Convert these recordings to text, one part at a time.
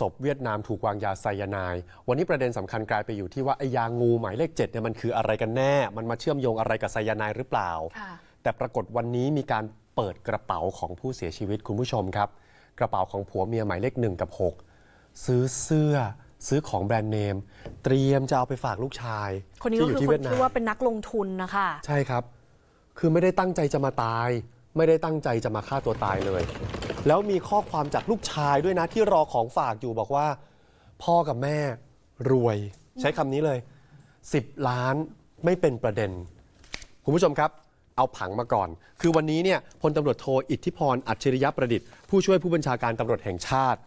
ศพเวียดนามถูกวางยาไซยาไนด์วันนี้ประเด็นสำคัญกลายไปอยู่ที่ว่าไอ้ยางูหมายเลข7เนี่ยมันคืออะไรกันแน่ มันมาเชื่อมโยงอะไรกับไซยาไนด์หรือเปล่าค่ะแต่ปรากฏวันนี้มีการเปิดกระเป๋าของผู้เสียชีวิตคุณผู้ชมครับ กระเป๋าของผัวเมียหมายเลขหนึ่งกับ6ซื้อเสื้อซื้อของแบรนด์เนม เตรียมจะเอาไปฝากลูกชาย คนนี้ก็ที่อยู่คือที่คเวีนยดนาที่มว่าเป็นนักลงทุนนะคะใช่ครับ คือไม่ได้ตั้งใจจะมาตาย ไม่ได้ตั้งใจจะมาฆ่าตัวตายเลย แล้วมีข้อความจากลูกชายด้วยนะที่รอของฝากอยู่บอกว่า พ่อกับแม่รวย ใช้คำนี้เลย 10 ล้านไม่เป็นประเด็น คุณผู้ชมครับ เอาผังมาก่อน คือวันนี้เนี่ยพลตำรวจโทอิทธิพรอัจฉริยะประดิษฐ์ผู้ช่วยผู้บัญชาการตำรวจแห่งชาติ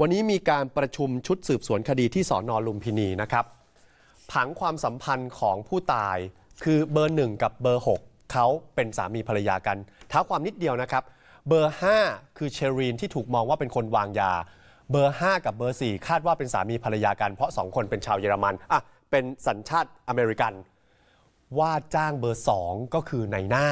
วันนี้มีการประชุมชุดสืบสวนคดีที่สอนอลุมพินีนะครับ ผังความสัมพันธ์ของผู้ตายคือเบอร์หนึ่งกับเบอร์6เขาเป็นสามีภรรยากันเท้าความนิดเดียวนะครับ เบอร์ 5 คือเชอรีนที่ถูกมองว่าเป็นคนวางยา เบอร์ 5 กับเบอร์ 4 คาดว่าเป็นสามีภรรยากัน เพราะ 2 คนเป็นชาวเยอรมันอะเป็นสัญชาติอเมริกัน ว่าจ้างเบอร์ 2 ก็คือในหน้า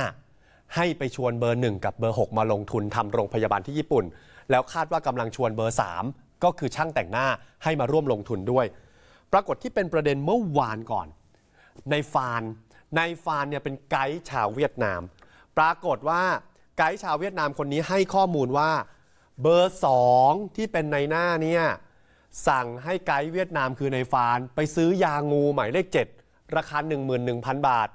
ให้ไปชวนเบอร์ 1 กับเบอร์ 6 มาลงทุนทำโรงพยาบาลที่ญี่ปุ่น แล้วคาดว่ากำลังชวนเบอร์ 3 ก็คือช่างแต่งหน้าให้มาร่วมลงทุนด้วย ปรากฏที่เป็นประเด็นเมื่อวานก่อน ในฟานในฟานเนี่ยเป็นไกด์ชาวเวียดนาม ปรากฏว่า ไกด์ชาวเวียดนามคนนี้ให้ข้อมูลว่า เบอร์สองที่เป็นในหน้าเนี่ย สั่งให้ไกด์เวียดนามคือในฟาน ไปซื้อยางูหมายเลข 7 ราคา 11,000 บาท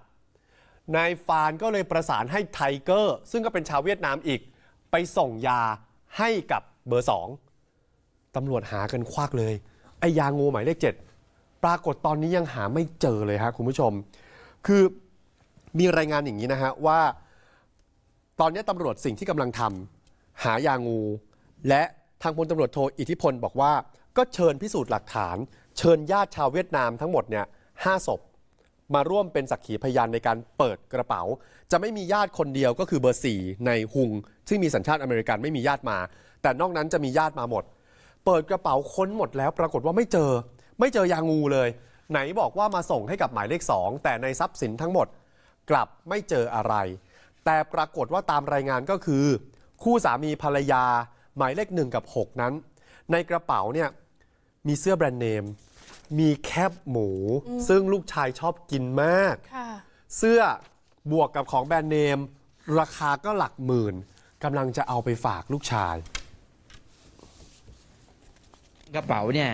นายฟานก็เลยประสานให้ไทเกอร์ ซึ่งก็เป็นชาวเวียดนามอีก ไปส่งยาให้กับเบอร์สองตำรวจหากันควักเลย ไอ้ยางูหมายเลข 7 ปรากฏตอนนี้ยังหาไม่เจอเลยฮะคุณผู้ชม คือมีรายงานอย่างนี้นะฮะว่า ตอนนี้ตำรวจสิ่งที่กำลังทำหายางู และทางพลตำรวจโทอิทธิพลบอกว่า ก็เชิญพิสูจน์หลักฐาน เชิญญาติชาวเวียดนามทั้งหมดเนี่ยห้าศพมาร่วมเป็นสักขีพยานในการเปิดกระเป๋า จะไม่มีญาติคนเดียวก็คือเบอร์4ในฮุงซึ่งมีสัญชาติอเมริกันไม่มีญาติมา แต่นอกนั้นจะมีญาติมาหมด เปิดกระเป๋าค้นหมดแล้วปรากฏว่าไม่เจอ ไม่เจอยางูเลย ไหนบอกว่ามาส่งให้กับหมายเลข2แต่ในทรัพย์สินทั้งหมด กลับไม่เจออะไร แต่ปรากฏว่าตามรายงานก็คือ คู่สามีภรรยา หมายเลขหนึ่งกับ 6 นั้น ในกระเป๋าเนี่ยมีเสื้อแบรนด์เนม มีแคบหมู ซึ่งลูกชายชอบกินมากค่ะเสื้อบวกกับของแบรนด์เนม ราคาก็หลักหมื่นกำลังจะเอาไปฝากลูกชาย กระเป๋าเนี่ย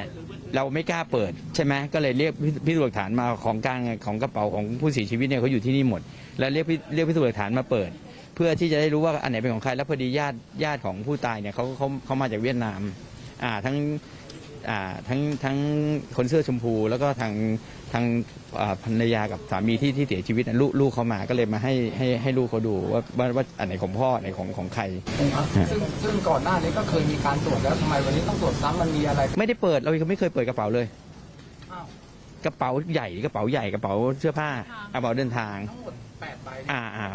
เราไม่กล้าเปิดใช่ไหมก็เลยเรียกพิสูจน์หลักฐานมาของกลางของกระเป๋าของผู้เสียชีวิตเนี่ยเขาอยู่ที่นี่หมด แล้วเรียกเรียกพิสูจน์หลักฐานมาเปิด เพื่อที่จะได้รู้ว่าอันไหนเป็นของใครแล้วพอดีญาติญาติของผู้ตายเนี่ยเขาเขาเขามาจากเวียดนามอ่าทั้ง ทั้งทั้งคนเสื้อชมพู แล้วก็ทางทางอ่าภรรยากับสามีที่ที่เสียชีวิตน่ะลูกลูกเขามาก็เลยมาให้ให้ให้ลูกเขาดูว่าว่าว่าอันไหนของพ่ออันไหนของของใครซึ่งซึ่งก่อนหน้านี้ก็เคยมีการตรวจแล้วทำไมวันนี้ต้องตรวจซ้ำมันมีอะไร ไม่ได้เปิดเราไม่เคยเปิดกระเป๋าเลยอ้าวกระเป๋าใหญ่กระเป๋าใหญ่กระเป๋าเสื้อผ้ากระเป๋าเดินทางทั้งหม ด8ใบอ่าอ่า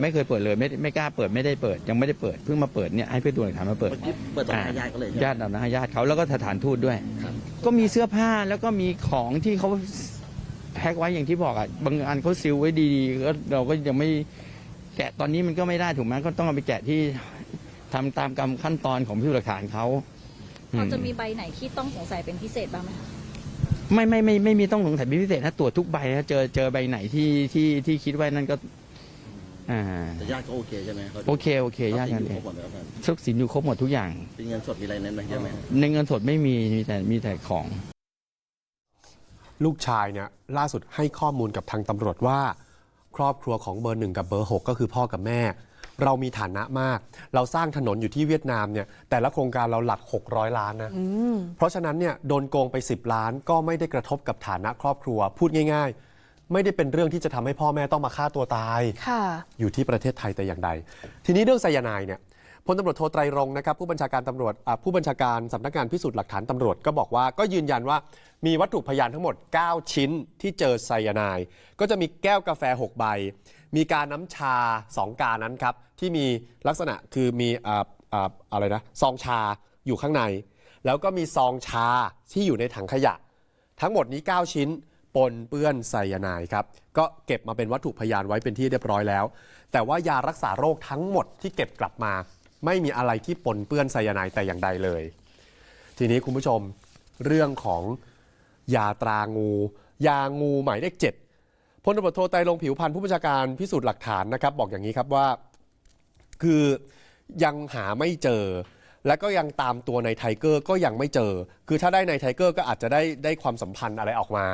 ไม่เคยเปิดเลยไม่ไม่กล้าเปิดไม่ได้เปิดยังไม่ได้เปิดเพิ่งมาเปิดเนี่ยให้เพื่อนตัวหลักฐานมาเปิดเมื่อกี้เปิดต่อหน้าญาติเขาเลยใช่ไหมญาติเรานะญาติเขาแล้วก็สถานทูตด้วยครับก็มีเสื้อผ้าแล้วก็มีของที่เขาแพ็คไว้อย่างที่บอกอะบางอันเขาซิลไว้ดีๆก็เราก็ยังไม่แกะตอนนี้มันก็ไม่ได้ถูกไหมก็ต้องเอาไปแกะที่ทำตามกรรมขั้นตอนของพิสูจน์หลักฐานเขาอืเราจะมีใบไหนที่ต้องสงสัยเป็นพิเศษบ้างไหมคะ ไม่ไม่ไม่ไม่มีต้องสงสัยเป็นพิเศษถ้าตรวจทุกใบถ้าเจอเจอใบไหนที่ที่ที่คิดว่านั่นก็ อ่าแต่ญาติก็โอเคใช่ไหมขาโอเคโอเคญาติกันทเอรัพงย์สินอยู่ครบหมดแล้วครับทรัพย์สินอยู่ครบหมดทุกอย่างมีเงินสดมีอะไรนั้นไหมใช่ไหม ในเงินสดไม่มีมีแต่มีแต่ของ ลูกชายเนี่ยล่าสุดให้ข้อมูลกับทางตำรวจว่า ครอบครัวของเบอร์หนึ่งกับเบอร์6ก็คือพ่อกับแม่ เรามีฐานะมาก เราสร้างถนนอยู่ที่เวียดนามเนี่ยแต่ละโครงการเราหลัก 600 ล้านนะเพราะฉะนั้นเนี่ยโดนโกงไป 10 ล้านก็ไม่ได้กระทบกับฐานะครอบครัว พูดง่าย ๆไม่ได้เป็นเรื่องที่จะทำให้พ่อแม่ต้องมาฆ่าตัวตายค่ะอยู่ที่ประเทศไทยแต่อย่างใด ทีนี้เรื่องไซยาไนด์เนี่ย พลตำรวจโทไตรรงค์นะครับผู้บัญชาการตำรวจอ่าผู้บัญชาการสำนักงานพิสูจน์หลักฐานตำรวจก็บอกว่าก็ยืนยันว่ามีวัตถุพยานทั้งหมด 9 ชิ้นที่เจอไซยาไนด์ก็จะมีแก้วกาแฟ 6 ใบ มีการน้ำชา 2 กานั้นครับ ที่มีลักษณะคือมีอ่าอ่าอะไรนะซองชาอยู่ข้างใน แล้วก็มีซองชาที่อยู่ในถังขยะ ทั้งหมดนี้ 9 ชิ้นปนเปื้อนไซยาไนด์ครับ ก็เก็บมาเป็นวัตถุพยานไว้เป็นที่เรียบร้อยแล้ว แต่ว่ายารักษาโรคทั้งหมดที่เก็บกลับมา ไม่มีอะไรที่ปนเปื้อนไซยาไนด์แต่อย่างใดเลย ทีนี้คุณผู้ชมเรื่องของยาตรางู ยางูหมายเลขเจ็ด พลตำรวจโทไตรรงผิวพันธ์ผู้บัญชาการพิสูจน์หลักฐานนะครับบอกอย่างนี้ครับว่า คือยังหาไม่เจอ แล้วก็ยังตามตัวในไทเกอร์ก็ยังไม่เจอ คือถ้าได้ในไทเกอร์ก็อาจจะได้ได้ความสัมพันธ์อะไรออกมา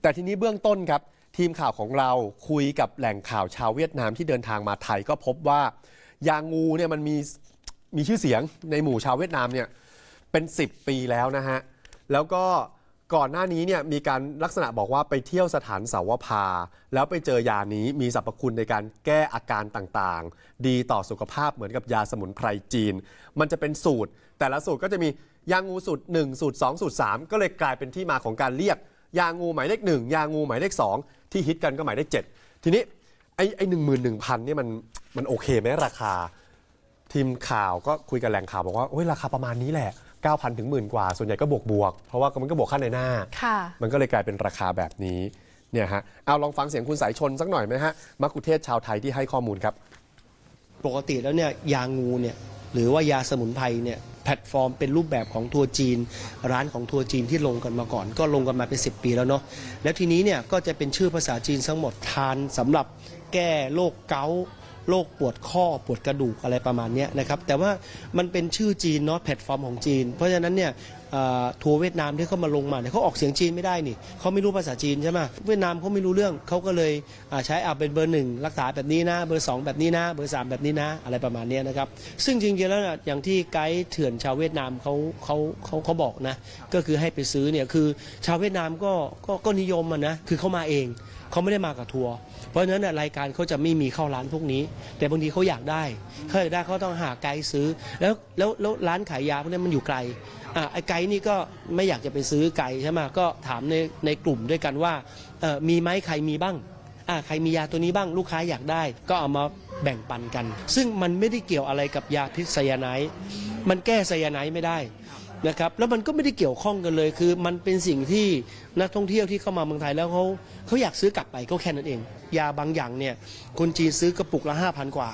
แต่ทีนี้เบื้องต้นครับ ทีมข่าวของเราคุยกับแหล่งข่าวชาวเวียดนามที่เดินทางมาไทยก็พบว่ายางูเนี่ยมันมีมีชื่อเสียงในหมู่ชาวเวียดนามเนี่ยเป็น 10 ปีแล้วนะฮะแล้วก็ ก่อนหน้านี้เนี่ยมีการลักษณะบอกว่าไปเที่ยวสถานเสาวพา แล้วไปเจอยานี้มีสรรพคุณในการแก้อาการต่างๆ ดีต่อสุขภาพเหมือนกับยาสมุนไพรจีน มันจะเป็นสูตร แต่ละสูตรก็จะมียางูสูตร 1 สูตร 2 สูตร 3 ก็เลยกลายเป็นที่มาของการเรียก ยางูหมายเลขหนึ่งยางูหมายเลขสองที่ฮิตกันก็หมายเลขเจ็ดทีนี้ไอ้ไอ้หนึ่งหมื่นหนึ่งพันเนี่ยมันมันโอเคไหมราคา ทีมข่าวก็คุยกับแหล่งข่าวบอกว่าโอ้ยราคาประมาณนี้แหละ 9,000 ถึงหมื่นกว่า ส่วนใหญ่ก็บวกบวกๆเพราะว่ามันก็บวกค่าในหน้า ค่ะ มันก็เลยกลายเป็นราคาแบบนี้เนี่ยฮะเอาลองฟังเสียงคุณสายชนสักหน่อยไหมฮะมักคุเทศชาวไทยที่ให้ข้อมูลครับ ปกติแล้วเนี่ยยางูเนี่ยหรือว่ายาสมุนไพรเนี่ยแพลตฟอร์มเป็นรูปแบบของทัวร์จีน ร้านของทัวร์จีนที่ลงกันมาก่อน ก็ลงกันมาเป็น 10 ปีแล้วเนาะแล้วทีนี้เนี่ยก็จะเป็นชื่อภาษาจีนทั้งหมดทานสำหรับแก้โรคเกาต์ โรคปวดข้อปวดกระดูกอะไรประมาณนี้นะครับแต่ว่ามันเป็นชื่อจีนเนาะแพลตฟอร์มของจีน เพราะฉะนั้นเนี่ย ทัวร์เวียดนามที่เขามาลงมาเนี่ยเขาออกเสียงจีนไม่ได้นี่เขาไม่รู้ภาษาจีนใช่ไหมเวียดนามเขาไม่รู้เรื่องเขาก็เลยใช้อาเป็นเบอร์หนึ่งรักษาแบบนี้นะเบอร์สองแบบนี้นะ เบอร์สามแบบนี้นะ อะไรประมาณนี้นะครับ ซึ่งจริงๆแล้วอย่างที่ไกด์เถื่อนชาวเวียดนามเขาเขาเขาเขาบอกนะ ก็คือให้ไปซื้อเนี่ยคือชาวเวียดนามก็ก็ก็นิยมนะคือเขามาเองเขาไม่ได้มากับทัวร์เพราะฉะนั้นรายการเขาจะไม่มีเข้าร้านพวกนี้ แต่บางทีเขาอยากได้เขาอยากได้เขาต้องหาไกด์ซื้อ แล้วแล้วแล้วร้านขายยาพวกนี้มันอยู่ไกล ไอ้ไกด์นี่ก็ไม่อยากจะไปซื้อไก่ใช่ไหมก็ถามในในกลุ่มด้วยกันว่ามีไหมใครมีบ้างใครมียาตัวนี้บ้างลูกค้าอยากได้ ก็เอามาแบ่งปันกัน ซึ่งมันไม่ได้เกี่ยวอะไรกับยาพิษไซยาไนด์มันแก้ไซยาไนด์ไม่ได้นะครับแล้วมันก็ไม่ได้เกี่ยวข้องกันเลย คือมันเป็นสิ่งที่นักท่องเที่ยวที่เข้ามาเมืองไทยแล้วเขาเขาอยากซื้อกลับไปก็แค่นั้นเอง ยาบางอย่างเนี่ยคนจีนซื้อกระปุกละ5,000กว่า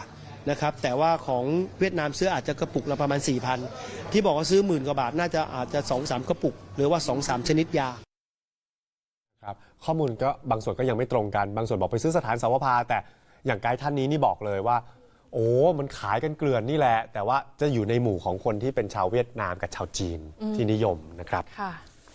นะครับแต่ว่าของเวียดนามซื้ออาจจะกระปุกละประมาณ 4,000 ที่บอกว่าซื้อหมื่นกว่าบาทน่าจะอาจจะ 2-3 กระปุก หรือว่า 2-3 ชนิดยาครับข้อมูลก็บางส่วนก็ยังไม่ตรงกัน บางส่วนบอกไปซื้อสถานสาวพาแต่อย่างไกด์ท่านนี้นี่บอกเลยว่า โอ้มันขายกันเกลื่อนนี่แหละ แต่ว่าจะอยู่ในหมู่ของคนที่เป็นชาวเวียดนามกับชาวจีนที่นิยมนะครับค่ะ